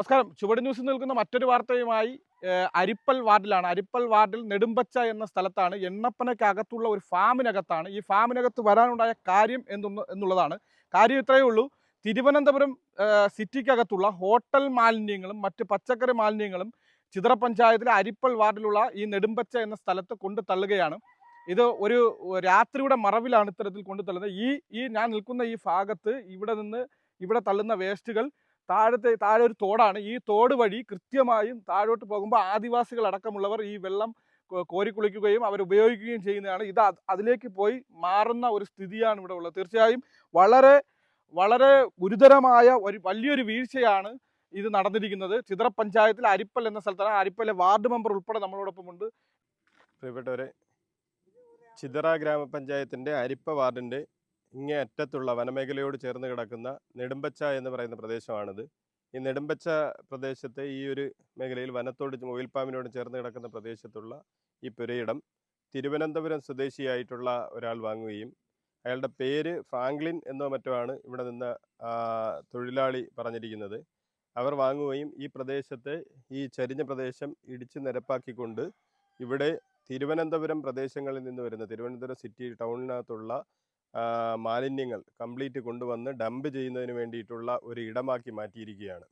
നമസ്കാരം. ചുവട് ന്യൂസിൽ നിൽക്കുന്ന മറ്റൊരു വാർത്തയുമായി അരിപ്പൽ വാർഡിലാണ്. അരിപ്പൽ വാർഡിൽ നെടുമ്പച്ച എന്ന സ്ഥലത്താണ് എണ്ണപ്പനക്കകത്തുള്ള ഒരു ഫാമിനകത്താണ്. ഈ ഫാമിനകത്ത് വരാനുണ്ടായ കാര്യം എന്തൊന്ന് എന്നുള്ളതാണ്. കാര്യം ഇത്രയേ ഉള്ളൂ. തിരുവനന്തപുരം സിറ്റിക്കകത്തുള്ള ഹോട്ടൽ മാലിന്യങ്ങളും മറ്റ് പച്ചക്കറി മാലിന്യങ്ങളും ചിതറ പഞ്ചായത്തിലെ അരിപ്പൽ വാർഡിലുള്ള ഈ നെടുമ്പച്ച എന്ന സ്ഥലത്ത് കൊണ്ടു തള്ളുകയാണ്. ഇത് ഒരു രാത്രിയുടെ മറവിലാണ് ഇത്തരത്തിൽ കൊണ്ടു തള്ളുന്നത്. ഈ ഈ ഞാൻ നിൽക്കുന്ന ഈ ഭാഗത്ത് ഇവിടെ നിന്ന് ഇവിടെ തള്ളുന്ന വേസ്റ്റുകൾ താഴത്തെ താഴെ ഒരു തോടാണ്. ഈ തോട് വഴി കൃത്യമായും താഴോട്ട് പോകുമ്പോൾ ആദിവാസികൾ അടക്കമുള്ളവർ ഈ വെള്ളം കോരിക്കുളിക്കുകയും അവർ ഉപയോഗിക്കുകയും ചെയ്യുന്നതാണ്. ഇത് അതിലേക്ക് പോയി മാറുന്ന ഒരു സ്ഥിതിയാണ് ഇവിടെ ഉള്ളത്. തീർച്ചയായും വളരെ വളരെ ഗുരുതരമായ ഒരു വലിയൊരു വീഴ്ചയാണ് ഇത് നടന്നിരിക്കുന്നത്. ചിത്ര പഞ്ചായത്തിൽ അരിപ്പൽ എന്ന സ്ഥലത്താണ്. അരിപ്പലെ വാർഡ് മെമ്പർ ഉൾപ്പെടെ നമ്മളോടൊപ്പം ഉണ്ട്. പ്രിയപ്പെട്ടവരെ ചിതറ ഗ്രാമപഞ്ചായത്തിന്റെ അരിപ്പ വാർഡിന്റെ ഇങ്ങേ അറ്റത്തുള്ള വനമേഖലയോട് ചേർന്ന് കിടക്കുന്ന നെടുമ്പച്ച എന്ന് പറയുന്ന പ്രദേശമാണിത്. ഈ നെടുമ്പച്ച പ്രദേശത്തെ ഈ ഒരു മേഖലയിൽ വനത്തോട് മുകിൽപ്പാമ്പിനോട് ചേർന്ന് കിടക്കുന്ന പ്രദേശത്തുള്ള ഈ പുരയിടം തിരുവനന്തപുരം സ്വദേശിയായിട്ടുള്ള ഒരാൾ വാങ്ങുകയും അയാളുടെ പേര് ഫ്രാങ്ക്ലിൻ എന്നോ മറ്റോ ആണ് ഇവിടെ നിന്ന് തൊഴിലാളി പറഞ്ഞിരിക്കുന്നത്. അവർ വാങ്ങുകയും ഈ പ്രദേശത്തെ ഈ ചരിഞ്ഞ പ്രദേശം ഇടിച്ച് നിരപ്പാക്കിക്കൊണ്ട് ഇവിടെ തിരുവനന്തപുരം പ്രദേശങ്ങളിൽ നിന്ന് വരുന്ന തിരുവനന്തപുരം സിറ്റി ടൗണിനകത്തുള്ള മാലിന്യങ്ങൾ കംപ്ലീറ്റ് കൊണ്ടുവന്ന് ഡംപ് ചെയ്യുന്നതിന് വേണ്ടിയിട്ടുള്ള ഒരു ഇടമാക്കി മാറ്റിയിരിക്കുകയാണ്.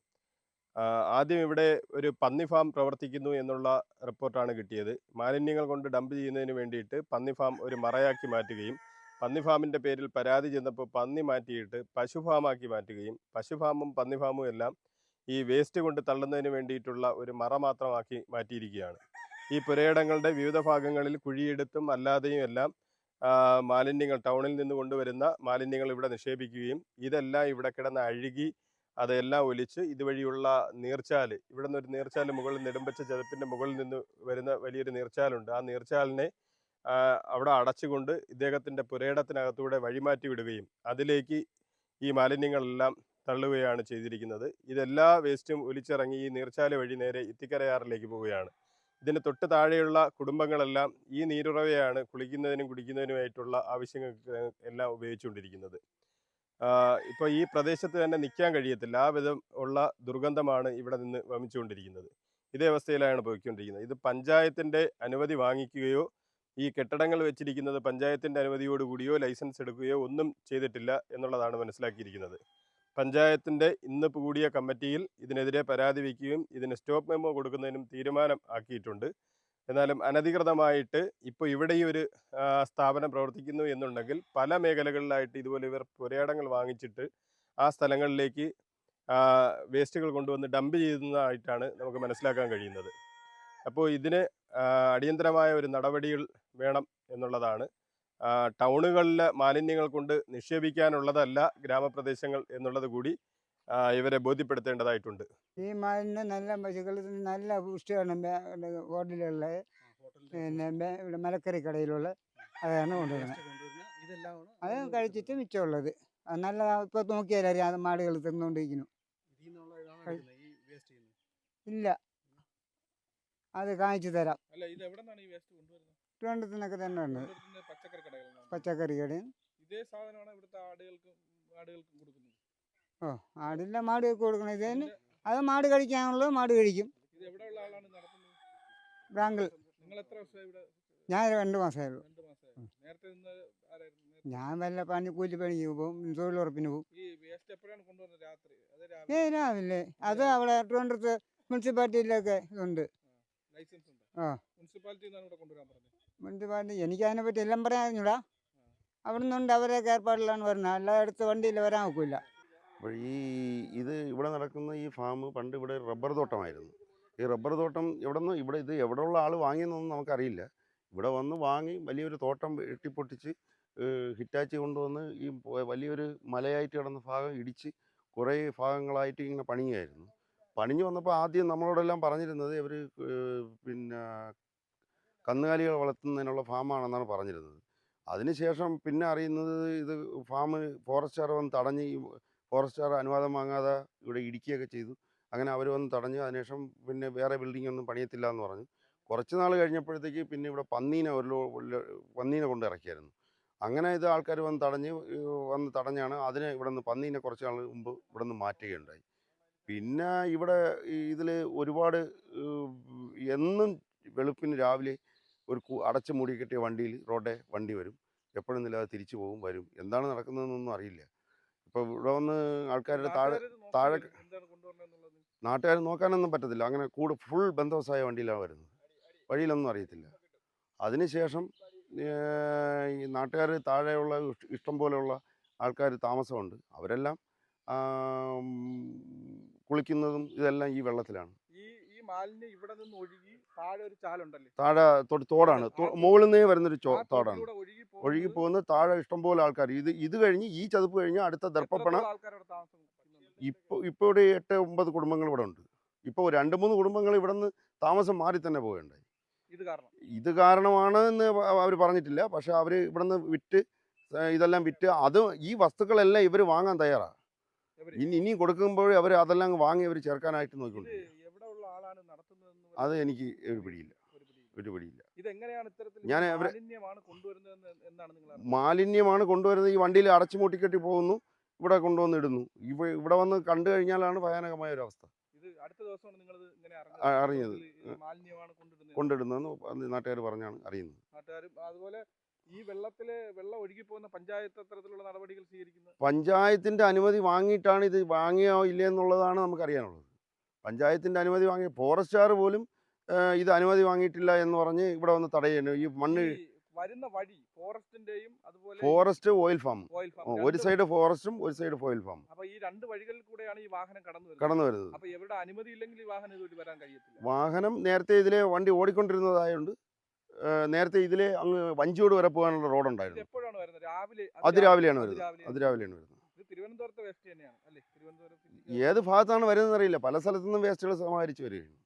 ആദ്യം ഇവിടെ ഒരു പന്നി ഫാം പ്രവർത്തിക്കുന്നു എന്നുള്ള റിപ്പോർട്ടാണ് കിട്ടിയത്. മാലിന്യങ്ങൾ കൊണ്ട് ഡംപ് ചെയ്യുന്നതിന് വേണ്ടിയിട്ട് പന്നി ഫാം ഒരു മറയാക്കി മാറ്റുകയും പന്നി ഫാമിന്റെ പേരിൽ പരാതി ചെന്നപ്പോൾ പന്നി മാറ്റിയിട്ട് പശു ഫാമാക്കി മാറ്റുകയും പശു ഫാമും പന്നി ഫാമും എല്ലാം ഈ വേസ്റ്റ് കൊണ്ട് തള്ളുന്നതിന് വേണ്ടിയിട്ടുള്ള ഒരു മറ മാത്രമാക്കി മാറ്റിയിരിക്കുകയാണ്. ഈ പുരയിടങ്ങളുടെ വിവിധ ഭാഗങ്ങളിൽ കുഴിയെടുത്തും അല്ലാതെയും എല്ലാം മാലിന്യങ്ങൾ ടൗണിൽ നിന്ന് കൊണ്ടുവരുന്ന മാലിന്യങ്ങൾ ഇവിടെ നിക്ഷേപിക്കുകയും ഇതെല്ലാം ഇവിടെ കിടന്ന് അഴുകി അതെല്ലാം ഒലിച്ച് ഇതുവഴിയുള്ള നീർച്ചാൽ ഇവിടെ നിന്ന് ഒരു നീർച്ചാൽ മുകളിൽ നെടുമ്പച്ച ചതുപ്പിന്റെ മുകളിൽ നിന്ന് വരുന്ന വലിയൊരു നീർച്ചാലുണ്ട്. ആ നീർച്ചാലിനെ അവിടെ അടച്ചുകൊണ്ട് ഇദ്ദേഹത്തിന്റെ പുരയിടത്തിനകത്തൂടെ വഴിമാറ്റി വിടുകയും അതിലേക്ക് ഈ മാലിന്യങ്ങളെല്ലാം തള്ളുകയാണ് ചെയ്തിരിക്കുന്നത്. ഇതെല്ലാ വേസ്റ്റും ഒലിച്ചിറങ്ങി ഈ നീർച്ചാൽ വഴി നേരെ ഇത്തിക്കരയാറിലേക്ക് പോവുകയാണ്. ഇതിന് തൊട്ട് താഴെയുള്ള കുടുംബങ്ങളെല്ലാം ഈ നീരുറവയാണ് കുളിക്കുന്നതിനും കുടിക്കുന്നതിനുമായിട്ടുള്ള ആവശ്യങ്ങൾക്ക് എല്ലാം ഉപയോഗിച്ചുകൊണ്ടിരിക്കുന്നത്. ഇപ്പോൾ ഈ പ്രദേശത്ത് തന്നെ നിൽക്കാൻ കഴിയത്തില്ല. ആ വിധം ഉള്ള ദുർഗന്ധമാണ് ഇവിടെ നിന്ന് വമിച്ചുകൊണ്ടിരിക്കുന്നത്. ഇതേ അവസ്ഥയിലാണ് പോയിക്കൊണ്ടിരിക്കുന്നത്. ഇത് പഞ്ചായത്തിന്റെ അനുമതി വാങ്ങിക്കുകയോ ഈ കെട്ടിടങ്ങൾ വെച്ചിരിക്കുന്നത് പഞ്ചായത്തിന്റെ അനുമതിയോടുകൂടിയോ ലൈസൻസ് എടുക്കുകയോ ഒന്നും ചെയ്തിട്ടില്ല എന്നുള്ളതാണ് മനസ്സിലാക്കിയിരിക്കുന്നത്. പഞ്ചായത്തിന്റെ ഇന്ന് കൂടിയ കമ്മിറ്റിയിൽ ഇതിനെതിരെ പരാതി വയ്ക്കുകയും ഇതിന് സ്റ്റോപ്പ് മെമ്മോ കൊടുക്കുന്നതിനും തീരുമാനം ആക്കിയിട്ടുണ്ട്. എന്നാലും അനധികൃതമായിട്ട് ഇപ്പോൾ ഇവിടെ ഈ ഒരു സ്ഥാപനം പ്രവർത്തിക്കുന്നു എന്നുണ്ടെങ്കിൽ പല മേഖലകളിലായിട്ട് ഇതുപോലെ ഇവർ പുരയിടങ്ങൾ വാങ്ങിച്ചിട്ട് ആ സ്ഥലങ്ങളിലേക്ക് വേസ്റ്റുകൾ കൊണ്ടുവന്ന് ഡംപ് ചെയ്യുന്നതായിട്ടാണ് നമുക്ക് മനസ്സിലാക്കാൻ കഴിയുന്നത്. അപ്പോൾ ഇതിന് അടിയന്തരമായ ഒരു നടപടികൾ വേണം എന്നുള്ളതാണ്. ടൗണുകളിലെ മാലിന്യങ്ങൾ കൊണ്ട് നിക്ഷേപിക്കാനുള്ളതല്ല ഗ്രാമപ്രദേശങ്ങൾ എന്നുള്ളത് കൂടി ഇവരെ ബോധ്യപ്പെടുത്തേണ്ടതായിട്ടുണ്ട്. ഈ മാലിന്യം നല്ല പശുക്കൾ നല്ല പുഷ്ടിയാണ് ഹോട്ടലുകളിലെ പിന്നെ ഇവിടെ മലക്കറി കടയിലുള്ള അതാണ് കൊണ്ടുവരുന്നത്. അത് കഴിച്ചിട്ട് മിച്ചമുള്ളത്. നല്ല ഇപ്പൊ നോക്കിയാലും അത് മാടുകൾ തിന്നുകൊണ്ടിരിക്കുന്നു. ഇല്ല. അത് കാണിച്ചു തരാം. അല്ല ഇത് എവിടെ നിന്നാണ് ഈ വേസ്റ്റ് കൊണ്ടുവരുന്നത്? ട്രിവാൻഡ്രത്തിനൊക്കെ തന്നെ ഉണ്ട് പച്ചക്കറി പച്ചക്കറി കടയും ഇതേ സാധനമാണ് ഇവിടുത്തെ ആടുകൾക്കും ആടുകൾക്കും കൊടുക്കുന്നത്. ഓ ആടില്ല മാട് കൊടുക്കണം ഇത് അത് മാട് കഴിക്കാനുള്ളത് മാട് കഴിക്കും. ബ്രാങ്കിൾ. ഞാൻ രണ്ട് മാസമേ ഉള്ളൂ. ഞാൻ വല്ല പണി കൂലിപ്പണിക്ക് പോകും തൊഴിലുറപ്പിന് പോകും. ഏ രാവിലെ? അത് അവിടെ തിരുവനന്തപുരത്ത് മുനിസിപ്പാലിറ്റിയിലൊക്കെ ഉണ്ട്. ആ. മുനിസിപ്പാലിറ്റി കൊണ്ടുവരാൻ പറഞ്ഞത്. മുനിസിപ്പാലിറ്റി എനിക്ക് അതിനെപ്പറ്റി എല്ലാം പറയാഞ്ഞൂടാ അവിടെ നിന്നുണ്ട് അവരൊക്കെ ഏർപ്പാടിലാണ് വരുന്നത്. അല്ലാതെ അടുത്ത വണ്ടിയിൽ വരാൻ ഒക്കില്ല. അപ്പോൾ ഈ ഇത് ഇവിടെ നടക്കുന്ന ഈ ഫാം പണ്ട് ഇവിടെ റബ്ബർ തോട്ടമായിരുന്നു. ഈ റബ്ബർ തോട്ടം എവിടെ നിന്ന് ഇവിടെ ഇത് എവിടെയുള്ള ആൾ വാങ്ങിയെന്നൊന്നും നമുക്കറിയില്ല. ഇവിടെ വന്ന് വാങ്ങി വലിയൊരു തോട്ടം വെട്ടിപ്പൊട്ടിച്ച് ഹിറ്റാച്ചി കൊണ്ടുവന്ന് ഈ വലിയൊരു മലയായിട്ട് കിടന്ന ഭാഗം ഇടിച്ച് കുറേ ഭാഗങ്ങളായിട്ട് ഇങ്ങനെ പണിയായിരുന്നു പണിഞ്ഞു വന്നപ്പോൾ ആദ്യം നമ്മളോടെല്ലാം പറഞ്ഞിരുന്നത് ഇവർ പിന്നെ കന്നുകാലികൾ വളർത്തുന്നതിനുള്ള ഫാമാണെന്നാണ് പറഞ്ഞിരുന്നത്. അതിനുശേഷം പിന്നെ അറിയുന്നത് ഇത് ഫാം ഫോറസ്റ്റുകാർ വന്ന് തടഞ്ഞ് ഈ ഫോറസ്റ്റുകാർ അനുവാദം വാങ്ങാതെ ഇവിടെ ഇടിക്കുകയൊക്കെ ചെയ്തു. അങ്ങനെ അവർ വന്ന് തടഞ്ഞു. അതിനുശേഷം പിന്നെ വേറെ ബിൽഡിംഗ് ഒന്നും പണിയത്തില്ല എന്ന് പറഞ്ഞു. കുറച്ച് നാൾ കഴിഞ്ഞപ്പോഴത്തേക്ക് പിന്നെ ഇവിടെ പന്നീനെ ഒരു പന്നീനെ കൊണ്ട് ഇറക്കിയായിരുന്നു. അങ്ങനെ ഇത് ആൾക്കാർ വന്ന് തടഞ്ഞ് വന്ന് തടഞ്ഞാണ് അതിനെ ഇവിടെ നിന്ന് പന്നീനെ കുറച്ച് നാൾ മുമ്പ് ഇവിടെ നിന്ന് മാറ്റുകയുണ്ടായി. പിന്നെ ഇവിടെ ഇതിൽ ഒരുപാട് എന്നും വെളുപ്പിന് രാവിലെ ഒരു അടച്ചു മൂടി കെട്ടിയ വണ്ടിയിൽ റോഡെ വണ്ടി വരും. എപ്പോഴും നിലാതെ തിരിച്ചു പോകും വരും. എന്താണ് നടക്കുന്നതെന്നൊന്നും അറിയില്ല. ഇപ്പോൾ ഇവിടെ വന്ന് ആൾക്കാരുടെ താഴെ താഴെ നാട്ടുകാർ നോക്കാനൊന്നും പറ്റത്തില്ല. അങ്ങനെ കൂടെ ഫുൾ ബന്ധവസായ വണ്ടിയിലാണ് വരുന്നത്. വഴിയിലൊന്നും അറിയത്തില്ല. അതിനുശേഷം ഈ നാട്ടുകാർ താഴെയുള്ള ഇഷ്- ഇഷ്ടം പോലെയുള്ള ആൾക്കാർ താമസമുണ്ട്. അവരെല്ലാം കുളിക്കുന്നതും ഇതെല്ലാം ഈ വെള്ളത്തിലാണ്. ഈ ഈ മാലിന്യം ഇവിടെ നിന്ന് ഒഴുകി താഴെ തോടാണ്. മുകളിൽ നിന്നേ വരുന്നൊരു തോടാണ്. ഒഴുകി പോകുന്ന താഴെ ഇഷ്ടംപോലെ ആൾക്കാർ ഇത് ഇത് കഴിഞ്ഞ് ഈ ചതുപ്പ് കഴിഞ്ഞ് അടുത്ത ദർപ്പപ്പണ ഇപ്പോ ഇപ്പൊ ഇപ്പോൾ ഇപ്പോൾ ഇവിടെ എട്ട് ഒമ്പത് കുടുംബങ്ങൾ ഇവിടെ ഉണ്ട്. ഇപ്പോൾ രണ്ട് മൂന്ന് കുടുംബങ്ങൾ ഇവിടെ നിന്ന് താമസം മാറി തന്നെ പോകണ്ടായി. ഇത് കാരണം. ഇത് കാരണമാണ് എന്ന് അവർ പറഞ്ഞിട്ടില്ല. പക്ഷെ അവർ ഇവിടെ നിന്ന് വിറ്റ് ഇതെല്ലാം വിറ്റ് അത് ഈ വസ്തുക്കളെല്ലാം ഇവർ വാങ്ങാൻ തയ്യാറാണ്? ഇനി ഇനി കൊടുക്കുമ്പോഴേ അവർ അതെല്ലാം വാങ്ങി അവർ ചേർക്കാനായിട്ട് നോക്കിക്കൊണ്ടിരിക്കും എവിടെ ഉള്ള ആളാണ് നടത്തുന്നതെന്ന് അത് എനിക്ക് ഒരു പിടിയില്ല. ഒരു പിടിയില്ല. ഞാൻ മാലിന്യമാണ് കൊണ്ടുവരുന്നത് ഈ വണ്ടിയിൽ അടച്ചുമൂട്ടിക്കെട്ടി പോകുന്നു. ഇവിടെ കൊണ്ടുവന്ന് ഇടുന്നു. ഇവ ഇവിടെ വന്ന് കണ്ടു കഴിഞ്ഞാലാണ് ഭയാനകമായ ഒരു അവസ്ഥ. അറിഞ്ഞത്. കൊണ്ടിടുന്നതെന്ന് നാട്ടുകാർ പറഞ്ഞാണ് അറിയുന്നത്. അതുപോലെ ഈ വെള്ളത്തിൽ വെള്ളം ഒഴുകി പോകുന്ന പഞ്ചായത്ത് അത്തരത്തിലുള്ള നടപടികൾ സ്വീകരിക്കുന്നത്? പഞ്ചായത്തിന്റെ അനുമതി വാങ്ങിയിട്ടാണ് ഇത് വാങ്ങിയോ ഇല്ലേ എന്നുള്ളതാണ് നമുക്കറിയാനുള്ളത്. പഞ്ചായത്തിന്റെ അനുമതി വാങ്ങി ഫോറസ്റ്റുകാർ പോലും ഇത് അനുമതി വാങ്ങിയിട്ടില്ല എന്ന് പറഞ്ഞ് ഇവിടെ വന്ന് തടയുന്നു ഈ മണ്ണ് വരുന്ന വഴി ഫോറസ്റ്റിന്റെയും അതുപോലെ ഫോറസ്റ്റ് ഓയിൽ ഫാം ഒരു സൈഡ് ഫോറസ്റ്റും ഒരു സൈഡ് ഓയിൽ ഫാം അപ്പൊ ഈ രണ്ട് വഴികളിൽ കൂടെയാണ് ഈ വാഹനം കടന്നു വരുന്നത്. കടന്നു വരുന്നത്. അപ്പൊ അനുമതി ഇല്ലെങ്കിൽ ഈ വാഹനം ഇതുവഴി വരാൻ കഴിയത്തില്ല. വാഹനം നേരത്തെ ഇതിലെ വണ്ടി ഓടിക്കൊണ്ടിരുന്നതായതുകൊണ്ട് നേരത്തെ ഇതിലെ അങ്ങ് വഞ്ചിയോട് വരെ പോകാനുള്ള റോഡുണ്ടായിരുന്നു എപ്പോഴാണ് വരുന്നത്? രാവിലെ അതിരാവിലെയാണ് വരുന്നത്. അതിരാവിലെയാണ്. വരുന്നത്. തിരുവനന്തപുരത്തെ വേസ്റ്റ് തന്നെയാണ് അല്ലേ? തിരുവനന്തപുരത്ത് ഏത് ഭാഗത്താണ് വരുന്നതെന്ന് അറിയില്ല. പല സ്ഥലത്തു നിന്നും വേസ്റ്റുകൾ സമാഹരിച്ചു വരികയാണ്.